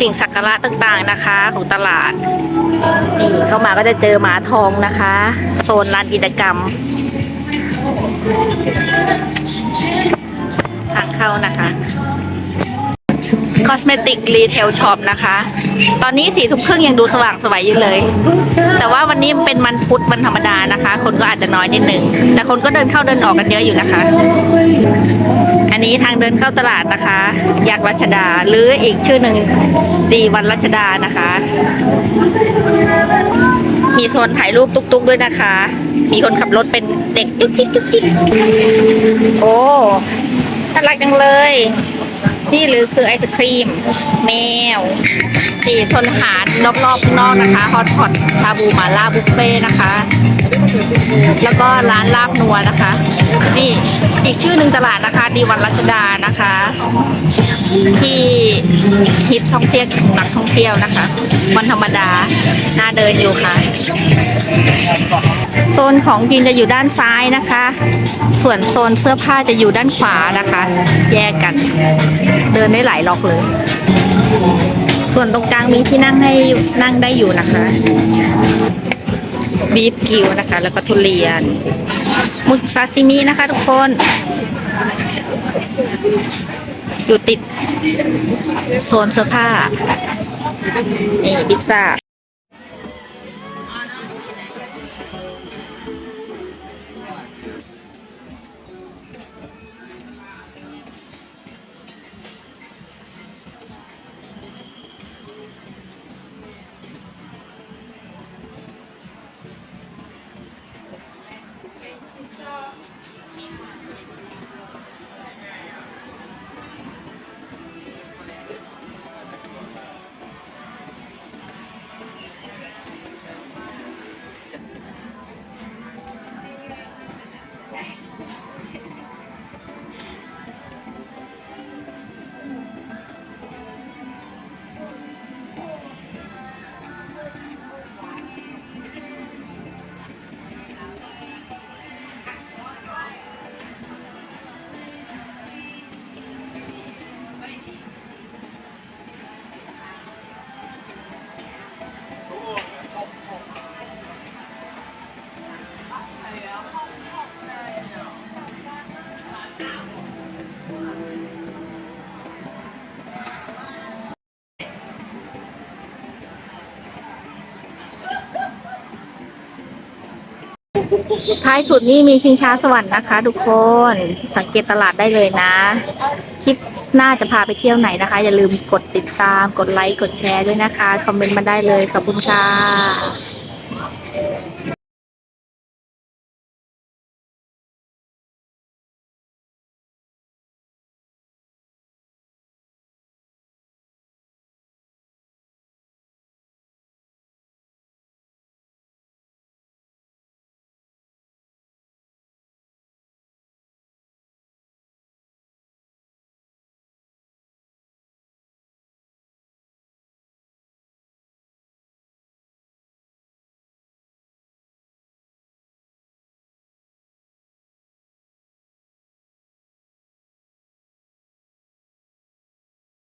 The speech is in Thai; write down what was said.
สิ่งสักการะต่างๆนะคะ ของตลาด นี่เข้ามาก็จะเจอหมาทองนะคะ โซนลานกิจกรรมทางเข้านะคะ Cosmetic Retail Shop นะคะ ตอนนี้สี่ทุ่มครึ่งยังดูสว่างสวยอยู่เลย แต่ว่าวันนี้เป็นวันพุธวันธรรมดานะคะ คนก็อาจจะน้อยนิดนึง แต่คนก็เดินเข้าเดินออกกันเยอะอยู่นะคะ อันนี้ทางเดินเข้าตลาดนะคะยักรัชดาหรืออีกชื่อหนึ่งดีวันรัชดานะคะ มีโซนถ่ายรูปตุ๊กๆด้วยนะคะ มีคนขับรถเป็นเด็กจุ๊กจิ๊กจุ๊กจิ๊กโอ้น่ารักจังเลย นี่หรือคือไอศครีม แมวนี่โซนอาหารรอบๆข้างนอกนะคะฮอตพอตชาบูมาล่าบุฟเฟ่นะคะ แล้วก็ร้านลาบนัวนะคะ นี่อีกชื่อหนึ่งตลาดนะคะ ดีวันรัชดานะคะ ที่ฮิตท่องเที่ยวนักท่องเที่ยวนะคะ วันธรรมดาน่าเดินอยู่ค่ะ โซนของกินจะอยู่ด้านซ้ายนะคะ ส่วนโซนเสื้อผ้าจะอยู่ด้านขวานะคะ แยกกัน นได้หลายล็อกเลย ส่วนตรงกลางมีที่นั่งให้นั่งได้อยู่นะคะบีฟกิวนะคะ แล้วก็ทุเรียนหมึกซาซิมินะคะทุกคน อยู่ติดโซนเสื้อผ้านี่พิซซ่า ท้ายสุดนี่มีชิงช้าสวรรค์นะคะทุกคนสังเกตตลาดได้เลยนะ คลิปหน้าจะพาไปเที่ยวไหนนะคะ อย่าลืมกดติดตามกดไลค์ กดแชร์ด้วยนะคะ คอมเมนต์มาได้เลยขอบคุณค่ะ